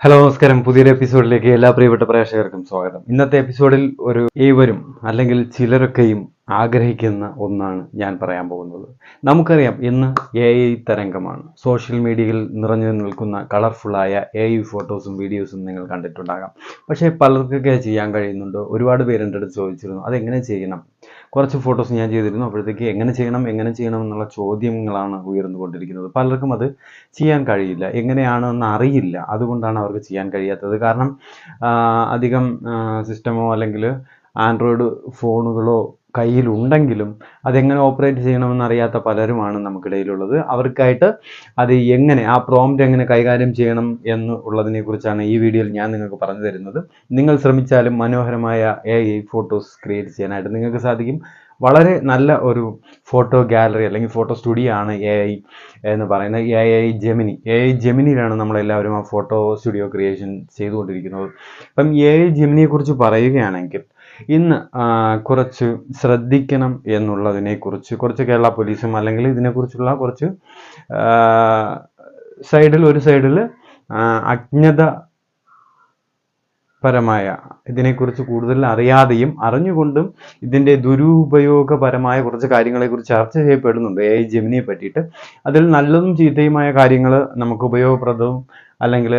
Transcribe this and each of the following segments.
Hello നമസ്കാരം. പുതിയൊരു എപ്പിസോഡിലേക്ക് എല്ലാ പ്രിയപ്പെട്ട പ്രേക്ഷകർക്കും സ്വാഗതം. ഇന്നത്തെ എപ്പിസോഡിൽ ഒരു ഏവരും അല്ലെങ്കിൽ ചിലരൊക്കെയും ആഗ്രഹിക്കുന്ന ഒന്നാണ് ഞാൻ പറയാൻ പോകുന്നത്. നമുക്കറിയാം ഇന്ന് എ ഐ തരംഗമാണ്. സോഷ്യൽ മീഡിയയിൽ നിറഞ്ഞു നിൽക്കുന്ന കളർഫുള്ളായ എ ഐ ഫോട്ടോസും വീഡിയോസും നിങ്ങൾ കണ്ടിട്ടുണ്ടാകാം. പക്ഷേ പലർക്കൊക്കെ ചെയ്യാൻ കഴിയുന്നുണ്ടോ. ഒരുപാട് പേരെന്റെ അടുത്ത് ചോദിച്ചിരുന്നു അതെങ്ങനെ ചെയ്യണം? കുറച്ച് ഫോട്ടോസ് ഞാൻ ചെയ്തിരുന്നു. അപ്പോഴത്തേക്ക് എങ്ങനെ ചെയ്യണം എങ്ങനെ ചെയ്യണം എന്നുള്ള ചോദ്യങ്ങളാണ് ഉയർന്നുകൊണ്ടിരിക്കുന്നത് പലർക്കും അത് ചെയ്യാൻ കഴിയില്ല. എങ്ങനെയാണെന്ന് അറിയില്ല. അതുകൊണ്ടാണ് അവർക്ക് ചെയ്യാൻ കഴിയാത്തത്. കാരണം അധികം സിസ്റ്റമോ അല്ലെങ്കിൽ ആൻഡ്രോയിഡ് ഫോണുകളോ കയ്യിലുണ്ടെങ്കിലും അതെങ്ങനെ ഓപ്പറേറ്റ് ചെയ്യണമെന്ന് അറിയാത്ത പലരുമാണ് നമുക്കിടയിലുള്ളത്. അവർക്കായിട്ട് അത് എങ്ങനെ ആ പ്രോംപ്റ്റ് എങ്ങനെ കൈകാര്യം ചെയ്യണം എന്ന് ഉള്ളതിനെ കുറിച്ചാണ് ഈ വീഡിയോയിൽ ഞാൻ നിങ്ങൾക്ക് പറഞ്ഞു തരുന്നത്. നിങ്ങൾ ശ്രമിച്ചാലും മനോഹരമായ എ ഐ ഫോട്ടോസ് ക്രിയേറ്റ് ചെയ്യാനായിട്ട് നിങ്ങൾക്ക് സാധിക്കും. വളരെ നല്ല ഒരു ഫോട്ടോ ഗാലറി അല്ലെങ്കിൽ ഫോട്ടോ സ്റ്റുഡിയോ ആണ് എ ഐ എന്ന് പറയുന്നത്. A I Gemini A I ജെമിനിയിലാണ് നമ്മളെല്ലാവരും ആ ഫോട്ടോ സ്റ്റുഡിയോ ക്രിയേഷൻ ചെയ്തുകൊണ്ടിരിക്കുന്നത്. അപ്പം എ ഐ ജെമിനിയെക്കുറിച്ച് പറയുകയാണെങ്കിൽ ഇന്ന് കുറച്ച് ശ്രദ്ധിക്കണം എന്നുള്ളതിനെക്കുറിച്ച് കുറച്ച് കേരള പോലീസും അല്ലെങ്കിൽ ഇതിനെക്കുറിച്ചുള്ള കുറച്ച് സൈഡിൽ ഒരു സൈഡിൽ അജ്ഞത പരമായ ഇതിനെക്കുറിച്ച് കൂടുതൽ അറിയാതെയും അറിഞ്ഞുകൊണ്ടും ഇതിന്റെ ദുരുപയോഗപരമായ കുറച്ച് കാര്യങ്ങളെക്കുറിച്ച് ചർച്ച ചെയ്യപ്പെടുന്നുണ്ട്. എ ഐ ജെമിനിയെ പറ്റിയിട്ട്. അതിൽ നല്ലതും ചീത്തയുമായ കാര്യങ്ങൾ നമുക്ക് ഉപയോഗപ്രദവും അല്ലെങ്കിൽ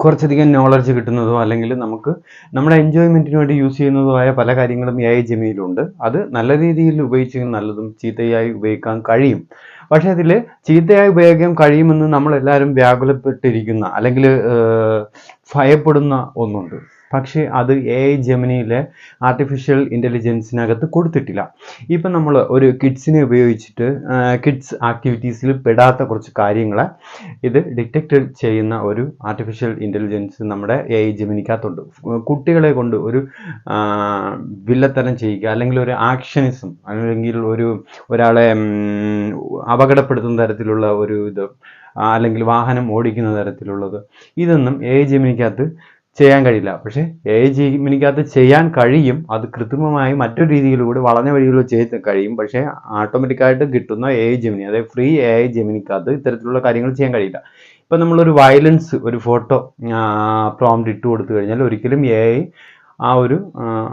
കുറച്ചധികം നോളജ് കിട്ടുന്നതോ അല്ലെങ്കിൽ നമുക്ക് നമ്മുടെ എൻജോയ്മെന്റിന് വേണ്ടി യൂസ് ചെയ്യുന്നതോ ആയ പല കാര്യങ്ങളും എ ഐ ജമിയിലുണ്ട് അത് നല്ല രീതിയിൽ ഉപയോഗിച്ച് നല്ലതും ചീത്തയായി ഉപയോഗിക്കാൻ കഴിയും. പക്ഷേ അതിൽ ചീത്തയായി ഉപയോഗിക്കാൻ കഴിയുമെന്ന് നമ്മളെല്ലാവരും വ്യാകുലപ്പെട്ടിരിക്കുന്ന അല്ലെങ്കിൽ ഭയപ്പെടുന്ന ഒന്നുണ്ട്. പക്ഷേ അത് എ ഐ ജെമിനിയിലെ ആർട്ടിഫിഷ്യൽ ഇന്റലിജൻസിനകത്ത് കൊടുത്തിട്ടില്ല. ഇപ്പം നമ്മൾ ഒരു കിഡ്സിനെ ഉപയോഗിച്ചിട്ട് കിഡ്സ് ആക്ടിവിറ്റീസിൽ പെടാത്ത കുറച്ച് കാര്യങ്ങളെ ഇത് ഡിറ്റക്റ്റ് ചെയ്യുന്ന ഒരു ആർട്ടിഫിഷ്യൽ ഇന്റലിജൻസ് നമ്മുടെ എ ഐ ജെമിനിക്കകത്തുണ്ട് കുട്ടികളെ കൊണ്ട് ഒരു വില്ലത്തരം ചെയ്യുക അല്ലെങ്കിൽ ഒരു ആക്ഷനിസം അല്ലെങ്കിൽ ഒരു ഒരാളെ അപകടപ്പെടുത്തുന്ന തരത്തിലുള്ള ഒരു ഇത് അല്ലെങ്കിൽ വാഹനം ഓടിക്കുന്ന തരത്തിലുള്ളത് ഇതൊന്നും എ ജെമിനിക്കകത്ത് ചെയ്യാൻ കഴിയില്ല. പക്ഷേ എ ഐ ജെമിനിക്കകത്ത് ചെയ്യാൻ കഴിയും. അത് കൃത്രിമമായി മറ്റൊരു രീതിയിലൂടെ വളഞ്ഞ വഴിയിലൂടെ ചെയ്ത് കഴിയും. പക്ഷേ ഓട്ടോമാറ്റിക്കായിട്ട് കിട്ടുന്ന എ ഐ ജെമിനി അതായത് ഫ്രീ എ ഐ ജെമിനിക്കകത്ത് ഇത്തരത്തിലുള്ള കാര്യങ്ങൾ ചെയ്യാൻ കഴിയില്ല. ഇപ്പം നമ്മളൊരു വയലൻസ് ഒരു ഫോട്ടോ പ്രോംപ്റ്റ് ഇട്ട് കൊടുത്തു കഴിഞ്ഞാൽ ഒരിക്കലും എ ഐ ആ ഒരു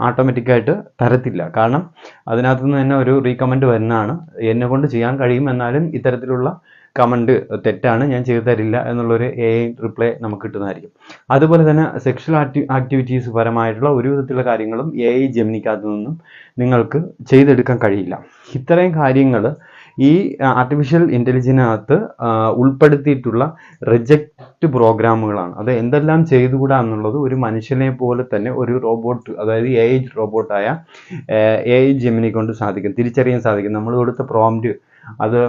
ഓട്ടോമാറ്റിക്കായിട്ട് തരത്തില്ല. കാരണം അതിനകത്തുനിന്ന് തന്നെ ഒരു റീകമൻഡ് വരുന്നതാണ്. എന്നെ കൊണ്ട് ചെയ്യാൻ കഴിയും എന്നാലും ഇത്തരത്തിലുള്ള കമന്റ് തെറ്റാണ് ഞാൻ ചെയ്തു തരില്ല എന്നുള്ളൊരു എ ഐ റിപ്ലൈ നമുക്ക് കിട്ടുന്നതായിരിക്കും. അതുപോലെ തന്നെ സെക്ഷൽ ആക്ടി ആക്ടിവിറ്റീസ് പരമായിട്ടുള്ള ഒരു വിധത്തിലുള്ള കാര്യങ്ങളും എ ഐ ജെമിനിക്കകത്ത് നിന്നും നിങ്ങൾക്ക് ചെയ്തെടുക്കാൻ കഴിയില്ല. ഇത്രയും കാര്യങ്ങൾ ഈ ആർട്ടിഫിഷ്യൽ ഇന്റലിജൻസിനകത്ത് ഉൾപ്പെടുത്തിയിട്ടുള്ള റിജക്റ്റ് പ്രോഗ്രാമുകളാണ്. അത് എന്തെല്ലാം ചെയ്തുകൂടാ എന്നുള്ളത് ഒരു മനുഷ്യനെ പോലെ തന്നെ ഒരു റോബോട്ട് അതായത് ഐ റോബോട്ടായ എ ഐ ജെമിനി കൊണ്ട് സാധിക്കും തിരിച്ചറിയാൻ സാധിക്കും. നമ്മൾ കൊടുത്ത പ്രോംറ്റ് അത്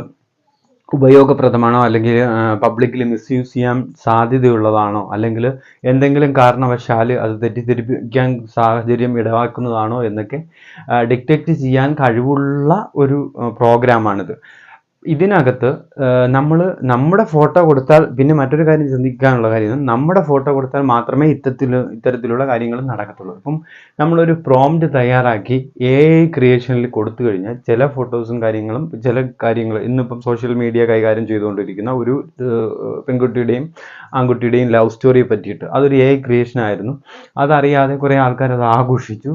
ഉപയോഗപ്രദമാണോ അല്ലെങ്കിൽ പബ്ലിക്കിൽ മിസ്യൂസ് ചെയ്യാൻ സാധ്യതയുള്ളതാണോ? അല്ലെങ്കിൽ എന്തെങ്കിലും കാരണവശാൽ അത് തെറ്റിദ്ധരിപ്പിക്കാൻ സാഹചര്യം ഇടവാക്കുന്നതാണോ എന്നൊക്കെ ഡിറ്റക്റ്റ് ചെയ്യാൻ കഴിവുള്ള ഒരു പ്രോഗ്രാമാണിത് ഇതിനകത്ത് നമ്മൾ നമ്മുടെ ഫോട്ടോ കൊടുത്താൽ പിന്നെ മറ്റൊരു കാര്യം ചിന്തിക്കാനുള്ള കാര്യം നമ്മുടെ ഫോട്ടോ കൊടുത്താൽ മാത്രമേ ഇത്തരത്തിൽ ഇത്തരത്തിലുള്ള കാര്യങ്ങൾ നടക്കത്തുള്ളൂ. അപ്പം നമ്മളൊരു പ്രോംപ്റ്റ് തയ്യാറാക്കി എ ഐ ക്രിയേഷനിൽ കൊടുത്തു കഴിഞ്ഞാൽ ചില ഫോട്ടോസും കാര്യങ്ങളും ചില കാര്യങ്ങൾ ഇന്നിപ്പം സോഷ്യൽ മീഡിയ കൈകാര്യം ചെയ്തുകൊണ്ടിരിക്കുന്ന ഒരു പെൺകുട്ടിയുടെയും ആൺകുട്ടിയുടെയും ലവ് സ്റ്റോറിയെ പറ്റിയിട്ട് അതൊരു എ ഐ ക്രിയേഷൻ ആയിരുന്നു. അതറിയാതെ കുറേ ആൾക്കാർ അത് ആഘോഷിച്ചു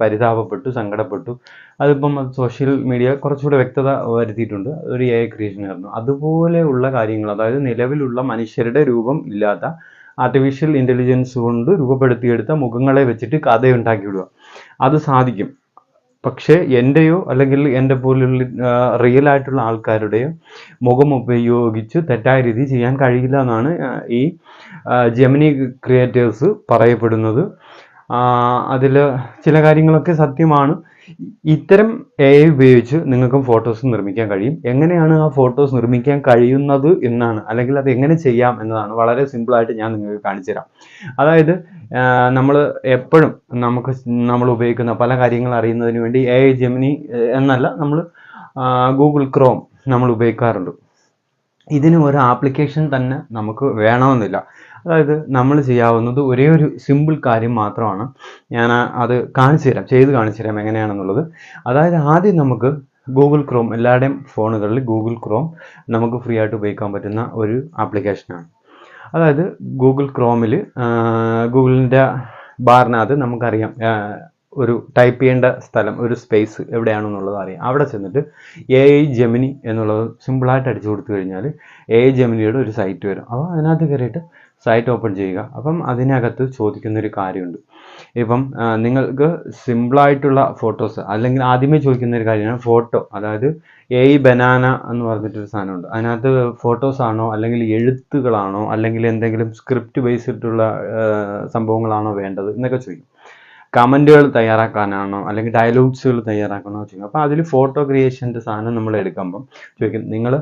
പരിതാപപ്പെട്ടു സങ്കടപ്പെട്ടു. അതിപ്പം സോഷ്യൽ മീഡിയ കുറച്ചുകൂടെ വ്യക്തത വരുത്തിയിട്ടുണ്ട്. അതൊരു എ ക്രിയേഷൻ ആയിരുന്നു. അതുപോലെയുള്ള കാര്യങ്ങൾ അതായത് നിലവിലുള്ള മനുഷ്യരുടെ രൂപം ഇല്ലാത്ത ആർട്ടിഫിഷ്യൽ ഇന്റലിജൻസ് കൊണ്ട് രൂപപ്പെടുത്തിയെടുത്ത മുഖങ്ങളെ വെച്ചിട്ട് കഥയുണ്ടാക്കി വിടുക അത് സാധിക്കും. പക്ഷേ എന്റെയോ അല്ലെങ്കിൽ എന്റെ പോലുള്ള റിയൽ ആയിട്ടുള്ള ആൾക്കാരുടെയോ മുഖം ഉപയോഗിച്ച് തെറ്റായ രീതി ചെയ്യാൻ കഴിയില്ല എന്നാണ് ഈ ജെമിനി ക്രിയേറ്റേഴ്സ് പറയപ്പെടുന്നത്. അതിൽ ചില കാര്യങ്ങളൊക്കെ സത്യമാണ്. ഇത്തരം എ ഐ ഉപയോഗിച്ച് നിങ്ങൾക്കും ഫോട്ടോസ് നിർമ്മിക്കാൻ കഴിയും. എങ്ങനെയാണ് ആ ഫോട്ടോസ് നിർമ്മിക്കാൻ കഴിയുന്നത് എന്നാണ് അല്ലെങ്കിൽ അത് എങ്ങനെ ചെയ്യാം എന്നതാണ് വളരെ സിമ്പിളായിട്ട് ഞാൻ നിങ്ങൾക്ക് കാണിച്ചു തരാം അതായത് നമ്മൾ എപ്പോഴും നമുക്ക് നമ്മൾ ഉപയോഗിക്കുന്ന പല കാര്യങ്ങൾ അറിയുന്നതിന് വേണ്ടി എ ഐ ജെമിനി എന്നല്ല നമ്മൾ ഗൂഗിൾ ക്രോം നമ്മൾ ഉപയോഗിക്കാറുണ്ട്. ഇതിന് ഒരു ആപ്ലിക്കേഷൻ തന്നെ നമുക്ക് വേണമെന്നില്ല. അതായത് നമ്മൾ ചെയ്യാവുന്നത് ഒരേ ഒരു സിമ്പിൾ കാര്യം മാത്രമാണ്. ഞാൻ അത് കാണിച്ചു തരാം ചെയ്ത് കാണിച്ചു തരാം എങ്ങനെയാണെന്നുള്ളത്. അതായത് ആദ്യം നമുക്ക് ഗൂഗിൾ ക്രോം എല്ലാവരുടെയും ഫോണുകളിൽ ഗൂഗിൾ ക്രോം നമുക്ക് ഫ്രീ ആയിട്ട് ഉപയോഗിക്കാൻ പറ്റുന്ന ഒരു ആപ്ലിക്കേഷനാണ് അതായത് ഗൂഗിൾ ക്രോമിൽ ഗൂഗിളിന്റെ ബാറിനകത്ത് നമുക്കറിയാം ഒരു ടൈപ്പ് ചെയ്യേണ്ട സ്ഥലം ഒരു സ്പേസ് എവിടെയാണെന്നുള്ളത് അറിയാം. അവിടെ ചെന്നിട്ട് എ ഐ ജെമിനി എന്നുള്ളത് സിമ്പിളായിട്ട് അടിച്ചു കൊടുത്തു കഴിഞ്ഞാൽ എ ഐ ജെമിനിയുടെ ഒരു സൈറ്റ് വരും. അപ്പോൾ അതിനകത്ത് കയറിയിട്ട് സൈറ്റ് ഓപ്പൺ ചെയ്യുക. അപ്പം അതിനകത്ത് ചോദിക്കുന്നൊരു കാര്യമുണ്ട്. ഇപ്പം നിങ്ങൾക്ക് സിമ്പിളായിട്ടുള്ള ഫോട്ടോസ് അല്ലെങ്കിൽ ആദ്യമേ ചോദിക്കുന്ന ഒരു കാര്യമാണ് ഫോട്ടോ അതായത് എ ബനാന എന്ന് പറഞ്ഞിട്ടൊരു സാധനമുണ്ട്. അതിനകത്ത് ഫോട്ടോസ് ആണോ അല്ലെങ്കിൽ എഴുത്തുകളാണോ അല്ലെങ്കിൽ എന്തെങ്കിലും സ്ക്രിപ്റ്റ് ബേസിട്ടുള്ള സംഭവങ്ങളാണോ വേണ്ടത് എന്നൊക്കെ ചോദിക്കും. കമന്റുകൾ തയ്യാറാക്കാനാണോ അല്ലെങ്കിൽ ഡയലോഗ്സുകൾ തയ്യാറാക്കണോ ചോദിക്കും. അപ്പോൾ അതിൽ ഫോട്ടോ ക്രിയേഷന്റെ സാധനം നമ്മൾ എടുക്കുമ്പം ചോദിക്കും നിങ്ങൾ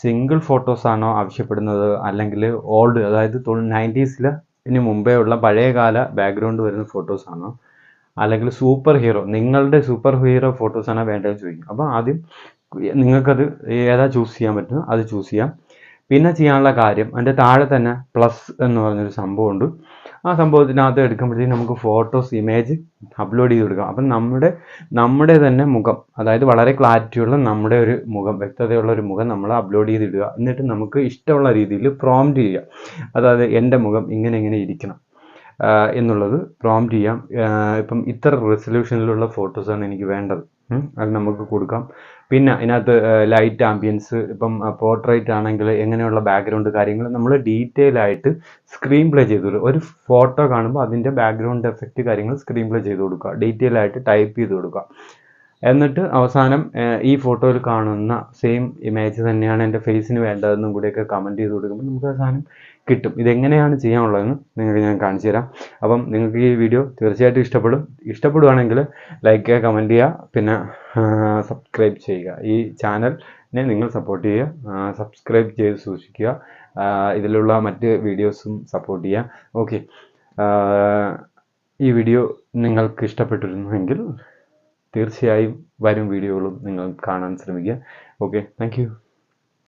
സിംഗിൾ ഫോട്ടോസ് ആണോ ആവശ്യപ്പെടുന്നത്? അല്ലെങ്കിൽ ഓൾഡ് അതായത് നയന്റീസിൽ ഇനി മുമ്പേ ഉള്ള പഴയകാല ബാക്ക്ഗ്രൗണ്ട് വരുന്ന ഫോട്ടോസ് ആണോ? അല്ലെങ്കിൽ സൂപ്പർ ഹീറോ നിങ്ങളുടെ സൂപ്പർ ഹീറോ ഫോട്ടോസ് ആണോ വേണ്ടതെന്ന് ചോദിക്കും. അപ്പോൾ ആദ്യം നിങ്ങൾക്കത് ഏതാ ചൂസ് ചെയ്യാൻ പറ്റുന്നത്? അത് ചൂസ് ചെയ്യാം. പിന്നെ ചെയ്യാനുള്ള കാര്യം അതിന്റെ താഴെ തന്നെ പ്ലസ് എന്ന് പറഞ്ഞൊരു സംഭവമുണ്ട്. ആ സംഭവത്തിനകത്ത് എടുക്കുമ്പോഴത്തേക്കും നമുക്ക് ഫോട്ടോസ് ഇമേജ് അപ്ലോഡ് ചെയ്ത് കൊടുക്കാം. അപ്പം നമ്മുടെ നമ്മുടെ തന്നെ മുഖം അതായത് വളരെ ക്ലാരിറ്റിയുള്ള നമ്മുടെ ഒരു മുഖം വ്യക്തതയുള്ള ഒരു മുഖം നമ്മൾ അപ്ലോഡ് ചെയ്തിടുക. എന്നിട്ട് നമുക്ക് ഇഷ്ടമുള്ള രീതിയിൽ പ്രോംപ്റ്റ് ചെയ്യുക അതായത് എന്റെ മുഖം ഇങ്ങനെ ഇങ്ങനെ ഇരിക്കണം. എന്നുള്ളത് പ്രോംപ്റ്റ് ചെയ്യാം. ഇപ്പം ഇത്ര റെസൊല്യൂഷനിലുള്ള ഫോട്ടോസാണ് എനിക്ക് വേണ്ടത്. അത് നമുക്ക് കൊടുക്കാം. പിന്നെ അതിനകത്ത് ലൈറ്റ് ആംബിയൻസ് ഇപ്പം പോർട്രേറ്റ് ആണെങ്കിൽ എങ്ങനെയുള്ള ബാക്ക്ഗ്രൗണ്ട് കാര്യങ്ങൾ നമ്മൾ ഡീറ്റെയിൽ ആയിട്ട് സ്ക്രീൻ പ്ലേ ചെയ്ത് കൊടുക്കുക ഒരു ഫോട്ടോ കാണുമ്പോൾ അതിന്റെ ബാക്ക്ഗ്രൗണ്ട് എഫക്റ്റ് കാര്യങ്ങൾ സ്ക്രീൻ പ്ലേ ചെയ്ത് കൊടുക്കുക. ഡീറ്റെയിൽ ആയിട്ട് ടൈപ്പ് ചെയ്ത് കൊടുക്കുക. എന്നിട്ട് അവസാനം ഈ ഫോട്ടോയിൽ കാണുന്ന സെയിം ഇമേജ് തന്നെയാണ് എന്റെ ഫേസിന് വേണ്ടതെന്നും കൂടിയൊക്കെ കമന്റ് ചെയ്ത് കൊടുക്കുമ്പോൾ നമുക്ക് അവസാനം കിട്ടും. ഇതെങ്ങനെയാണ് ചെയ്യാനുള്ളതെന്ന് നിങ്ങൾക്ക് ഞാൻ കാണിച്ചു തരാം. അപ്പം നിങ്ങൾക്ക് ഈ വീഡിയോ തീർച്ചയായിട്ടും ഇഷ്ടപ്പെടും. ഇഷ്ടപ്പെടുവാണെങ്കിൽ ലൈക്ക് ചെയ്യുക കമന്റ് ചെയ്യുക പിന്നെ സബ്സ്ക്രൈബ് ചെയ്യുക. ഈ ചാനലിനെ നിങ്ങൾ സപ്പോർട്ട് ചെയ്യുക. സബ്സ്ക്രൈബ് ചെയ്ത് സൂക്ഷിക്കുക. ഇതിലുള്ള മറ്റ് വീഡിയോസും സപ്പോർട്ട് ചെയ്യുക. ഓക്കെ ഈ വീഡിയോ നിങ്ങൾക്ക് ഇഷ്ടപ്പെട്ടിരുന്നുവെങ്കിൽ തീർച്ചയായും വരും വീഡിയോകളും നിങ്ങൾ കാണാൻ ശ്രമിക്കുക. Okay thank